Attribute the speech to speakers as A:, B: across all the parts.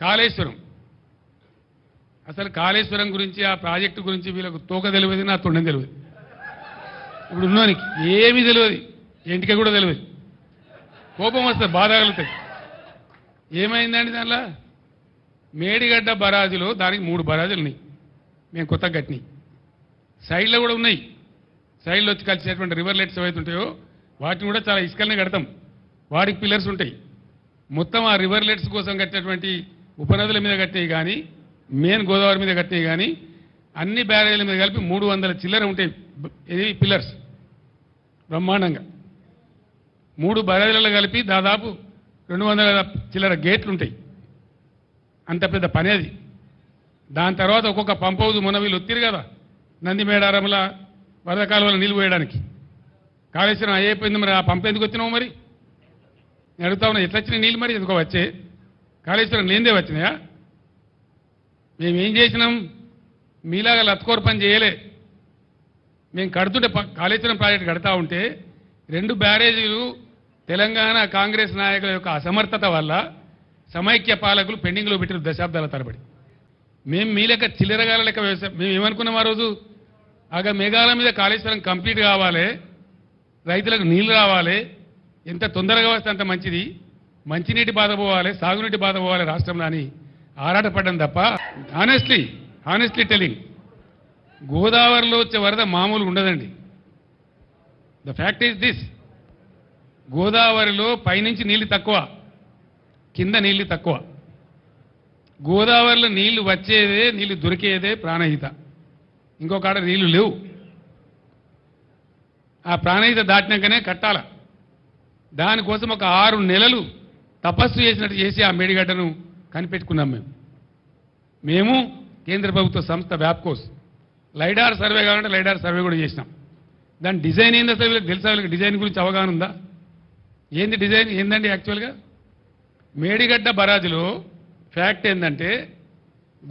A: కాళేశ్వరం. అసలు కాళేశ్వరం గురించి ఆ ప్రాజెక్టు గురించి వీళ్ళకు తోక తెలియదు నా తొండం తెలియదు. ఇప్పుడు ఉన్నోనికి ఏమీ తెలియదు ఇంటికి కూడా తెలియదు. కోపం వస్తుంది బాధ కలుగుతాయి. ఏమైందండి దానిలో? మేడిగడ్డ బరాజులో దానికి మూడు బరాజులు ఉన్నాయి. మేము కొత్తగా కట్టినాయి సైడ్లో కూడా ఉన్నాయి. సైడ్లో వచ్చి కలిసేటువంటి రివర్ లెట్స్ ఏవైతే ఉంటాయో వాటిని కూడా చాలా ఇసుకలనే కడతాం. వాడికి పిల్లర్స్ ఉంటాయి. మొత్తం ఆ రివర్ లెట్స్ కోసం కట్టినటువంటి ఉపనదుల మీద కట్టినవి కానీ మెయిన్ గోదావరి మీద కట్టినవి కానీ అన్ని బ్యారేజీల మీద కలిపి మూడు వందల చిల్లర ఉంటాయి. ఇది పిల్లర్స్ బ్రహ్మాండంగా. మూడు బ్యారేజీలలో కలిపి దాదాపు రెండు వందల చిల్లర గేట్లు ఉంటాయి. అంత పెద్ద పని అది. దాని తర్వాత ఒక్కొక్క పంప్ హౌస్ మొన్న వీళ్ళు ఒత్తిరు కదా. నంది మేడారంల వరద కాలువల నీళ్ళు పోయడానికి. కాళేశ్వరం అయిపోయింది మరి ఆ పంప్ ఎందుకు వచ్చినావు మరి? అడుగుతా ఉన్నా ఎట్లా వచ్చినాయి నీళ్ళు మరి? ఎందుకో వచ్చే. కాళేశ్వరం నేందే వచ్చినాయా? మేమేం చేసినాం? మీలాగా లత్కోర పని చేయలే. మేము కడుతుంటే కాళేశ్వరం ప్రాజెక్ట్ కడతా ఉంటే రెండు బ్యారేజీలు తెలంగాణ కాంగ్రెస్ నాయకుల యొక్క అసమర్థత వల్ల సమైక్య పాలకులు పెండింగ్లో పెట్టిన దశాబ్దాల తరబడి. మేము మీ లెక్క చిల్లరగాల లెక్క వ్యవసాయం మేము ఏమనుకున్నాం ఆ రోజు? ఆగ మేఘాల మీద కాళేశ్వరం కంప్లీట్ కావాలి రైతులకు నీళ్ళు రావాలి ఎంత తొందరగా వస్తే అంత మంచిది. మంచినీటి బాధ పోవాలి సాగునీటి బాధ పోవాలి రాష్ట్రంలో అని ఆరాటపడ్డం తప్ప ఆనెస్ట్లీ ఆనెస్ట్లీ టెలింగ్ గోదావరిలో వచ్చే వరద మామూలు ఉండదండి. ద ఫ్యాక్ట్ ఈస్ దిస్ గోదావరిలో పైనుంచి నీళ్ళు తక్కువ కింద నీళ్ళు తక్కువ. గోదావరిలో నీళ్ళు వచ్చేదే నీళ్ళు దొరికేదే ప్రాణహిత. ఇంకొక ఆడ నీళ్ళు లేవు. ఆ ప్రాణహిత దాటినాకనే కట్టాల. దానికోసం ఒక ఆరు నెలలు తపస్సు చేసినట్టు చేసి ఆ మేడిగడ్డను కనిపెట్టుకున్నాం మేము. మేము కేంద్ర ప్రభుత్వ సంస్థ వ్యాప్కోస్. లైడార్ సర్వే కావాలంటే లైడార్ సర్వే కూడా చేసినాం. దాని డిజైన్ ఏంది అసలు వీళ్ళకి తెలుసా వీళ్ళకి? డిజైన్ గురించి అవగాహన ఉందా? ఏంది డిజైన్? ఏందండి యాక్చువల్గా? మేడిగడ్డ బరాజులో ఫ్యాక్ట్ ఏంటంటే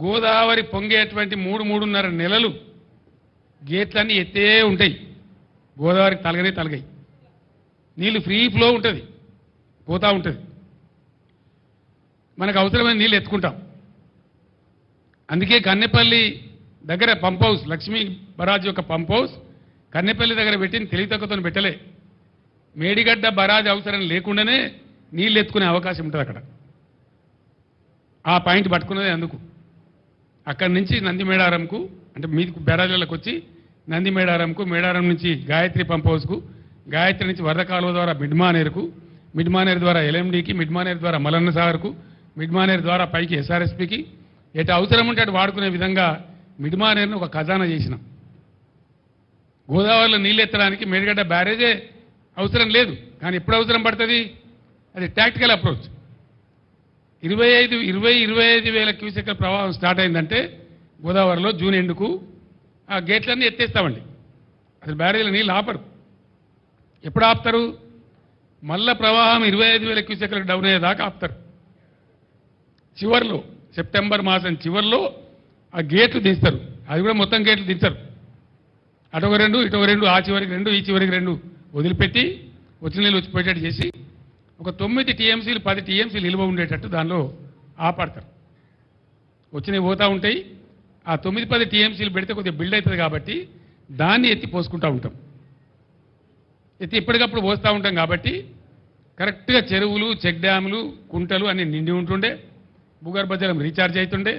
A: గోదావరి పొంగేటువంటి మూడు మూడున్నర నెలలు గేట్లన్నీ ఎత్తే ఉంటాయి. గోదావరికి తలగనే తలగాయి నీళ్ళు ఫ్రీ ఫ్లో ఉంటుంది. పోతా ఉంటుంది. మనకు అవసరమైన నీళ్ళు ఎత్తుకుంటాం. అందుకే కన్నెపల్లి దగ్గర పంప్ హౌస్ లక్ష్మీ బరాజ్ యొక్క పంప్ హౌస్ కన్నెపల్లి దగ్గర పెట్టిన తెలివితక్కువతో పెట్టలే. మేడిగడ్డ బరాజ్ అవసరం లేకుండానే నీళ్ళు ఎత్తుకునే అవకాశం ఉంటుంది అక్కడ. ఆ పాయింట్ పట్టుకున్నదే అందుకు. అక్కడి నుంచి నంది మేడారంకు అంటే మీకు బెరాజులకు వచ్చి నంది మేడారంకు మేడారం నుంచి గాయత్రి పంప్ హౌస్కు గాయత్రి నుంచి వరద కాలువ ద్వారా మిడ్మానేరుకు మిడ్మానేరు ద్వారా ఎల్ఎండికి మిడ్మానేరు ద్వారా మలన్న సాగర్కు మిడ్మానేర్ ద్వారా పైకి ఎస్ఆర్ఎస్పికి ఎటు అవసరం ఉంటే అటు వాడుకునే విధంగా మిడ్మానేర్ను ఒక ఖజానా చేసినాం. గోదావరిలో నీళ్ళు ఎత్తడానికి మేడిగడ్డ బ్యారేజే అవసరం లేదు. కానీ ఎప్పుడు అవసరం పడుతుంది? అది టాక్టికల్ అప్రోచ్ ఇరవై ఐదు ఇరవై ఇరవై ఐదు వేల క్యూసెక్ల ప్రవాహం స్టార్ట్ అయిందంటే గోదావరిలో జూన్ ఎండుకు ఆ గేట్లన్నీ ఎత్తేస్తామండి. అసలు బ్యారేజీలో నీళ్ళు ఆపరు. ఎప్పుడు ఆపుతారు? మళ్ళా ప్రవాహం ఇరవై ఐదు వేల క్యూసెక్లకు డౌన్ అయ్యేదాకా ఆపుతారు. చివర్లో సెప్టెంబర్ మాసం చివర్లో ఆ గేట్లు దించుతారు అది కూడా మొత్తం గేట్లు దించరు. అటొక రెండు ఇటొక రెండు ఆ చివరికి రెండు ఈ చివరికి రెండు వదిలిపెట్టి వచ్చిన నీళ్ళు వచ్చి పెట్టేట్టు చేసి ఒక తొమ్మిది టీఎంసీలు పది టీఎంసీలు నిల్వ ఉండేటట్టు దానిలో ఆపాడతారు. వచ్చినవి పోతూ ఉంటాయి. ఆ తొమ్మిది పది టీఎంసీలు పెడితే కొద్దిగా బిల్డ్ అవుతుంది కాబట్టి దాన్ని ఎత్తి పోసుకుంటూ ఉంటాం. ఎత్తి ఎప్పటికప్పుడు పోస్తూ ఉంటాం కాబట్టి కరెక్ట్గా చెరువులు చెక్ డ్యాములు కుంటలు అన్ని నిండి ఉంటుండే. భూగర్భ జలం రీఛార్జ్ అవుతుండే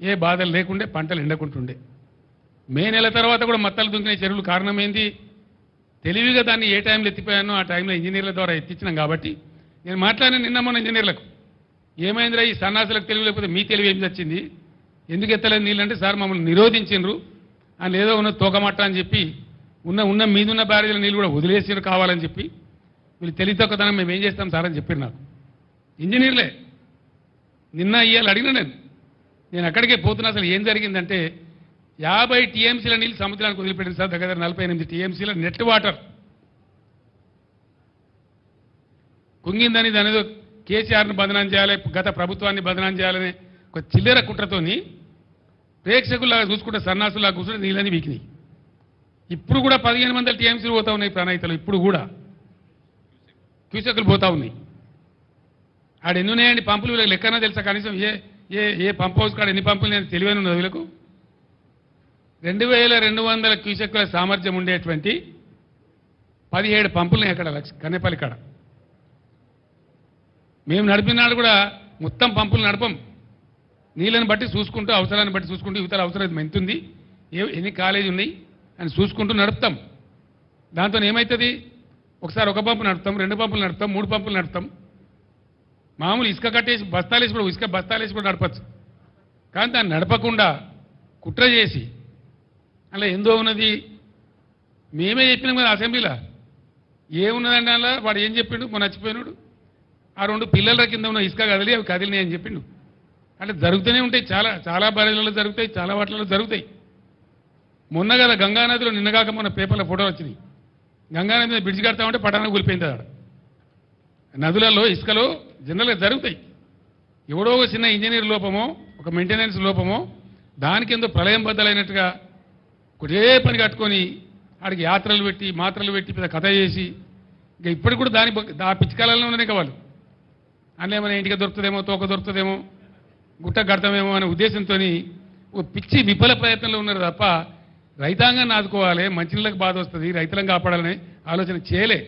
A: ఏ బాధలు లేకుండే పంటలు ఎండకుంటుండే. మే నెల తర్వాత కూడా మత్తలు దుంకిన చెరువులు కారణం ఏంది తెలివిగా దాన్ని ఏ టైంలో ఎత్తిపోయానో ఆ టైంలో ఇంజనీర్ల ద్వారా ఎత్తించినాం కాబట్టి నేను మాట్లాడిన నిన్న మొన్న ఇంజనీర్లకు ఏమైందిరా ఈ సన్నాసులకు తెలివి లేకపోతే మీ తెలివి ఏం వచ్చింది ఎందుకు ఎత్తలేదు నీళ్ళంటే సార్ మమ్మల్ని నిరోధించిండ్రు అని ఏదో ఉన్న తోకమట్ట అని చెప్పి ఉన్న ఉన్న మీదున్న బ్యారేజీల నీళ్ళు కూడా వదిలేసినారు కావాలని చెప్పి వీళ్ళు తెలివితొక్కదనం మేము ఏం చేస్తాం సార్ అని చెప్పారు నాకు. ఇంజనీర్లే నిన్న ఇవాళ అడిగిన నేను. నేను అక్కడికే పోతున్నా అసలు ఏం జరిగిందంటే యాభై టీఎంసీల నీళ్ళు సముద్రానికి వదిలిపెట్టింది సార్ దగ్గర నలభై ఎనిమిది టీఎంసీల నెట్ వాటర్. కుంగిందని దాని ఏదో కేసీఆర్ను బదనాం చేయాలి గత ప్రభుత్వాన్ని బదనాం చేయాలని ఒక చిల్లర కుట్రతోని ప్రేక్షకుల్లాగా చూసుకుంటే సన్నాసులాగా కూర్చుంటే నీళ్ళని వీకినాయి. ఇప్పుడు కూడా పదిహేను వందల టీఎంసీలు పోతా ఉన్నాయి ప్రణాయితలు ఇప్పుడు కూడా. క్యూసెక్లు పోతా ఉన్నాయి. ఆడ ఎన్ని ఉన్నాయండి పంపులు? వీళ్ళకి లెక్కన తెలుసా? కనీసం ఏ ఏ ఏ పంప్ హౌస్ కాడ ఎన్ని పంపులు నేను తెలివైన ఉన్నది వీళ్ళకు? రెండు వేల రెండు వందల క్యూసెక్కుల సామర్థ్యం ఉండేటువంటి పదిహేడు పంపులు అక్కడ లక్ష కన్నెపల్లి కాడ. మేము నడిపినాడు కూడా మొత్తం పంపులు నడపం. నీళ్ళని బట్టి చూసుకుంటూ అవసరాన్ని బట్టి చూసుకుంటూ యువతల అవసరం ఎంత ఉంది. ఏ ఎన్ని కాలేజీ ఉన్నాయి అని చూసుకుంటూ నడుపుతాం. దాంతో ఏమవుతుంది ఒకసారి ఒక పంపు నడుపుతాం రెండు పంపులు నడుపుతాం మూడు పంపులు నడుపుతాం. మామూలు ఇసుక కట్టేసి బస్తాలేసి కూడా ఇసుక బస్తాలేసి కూడా నడపచ్చు. కానీ దాన్ని నడపకుండా కుట్ర చేసి అలా ఎందో ఉన్నది? మేమే చెప్పినాం కదా అసెంబ్లీలో. ఏమున్నదండి అలా వాడు ఏం చెప్పిండు? మొన్న నచ్చిపోయినాడు ఆ రెండు పిల్లల కింద ఉన్న ఇసుక కదిలి అవి కదిలినాయి అని చెప్పిండు. అంటే జరుగుతూనే ఉంటాయి. చాలా చాలా బరిలలో జరుగుతాయి చాలా వాటిలలో జరుగుతాయి. మొన్న కదా గంగానదిలో నిన్నగాక మొన్న పేపర్లో ఫోటోలు వచ్చినాయి. గంగానది మీద బ్రిడ్జ్ కడతామంటే పట్టణం కూలిపోయింది అక్కడ నదులలో ఇసుకలో జనరల్గా జరుగుతాయి. ఎవడో ఒక చిన్న ఇంజనీర్ లోపమో ఒక మెయింటెనెన్స్ లోపమో దానికి ఎంతో ప్రళయం బద్దలైనట్టుగా ఒకటే పని కట్టుకొని ఆడికి యాత్రలు పెట్టి మాత్రలు పెట్టి పెద్ద కథ చేసి ఇంకా ఇప్పటికి కూడా దాని ఆ పిచ్చికాలంలో ఉన్నది వాళ్ళు అందులో ఏమైనా ఇంటికి దొరుకుతుందేమో తోక దొరుకుతుందేమో గుట్ట కడతామేమో అనే ఉద్దేశంతో ఓ పిచ్చి విఫల ప్రయత్నంలో ఉన్నారు తప్ప రైతాంగాన్ని ఆదుకోవాలి మంచినీళ్ళకి బాధ వస్తుంది రైతులను కాపాడాలనే ఆలోచన చేయలే.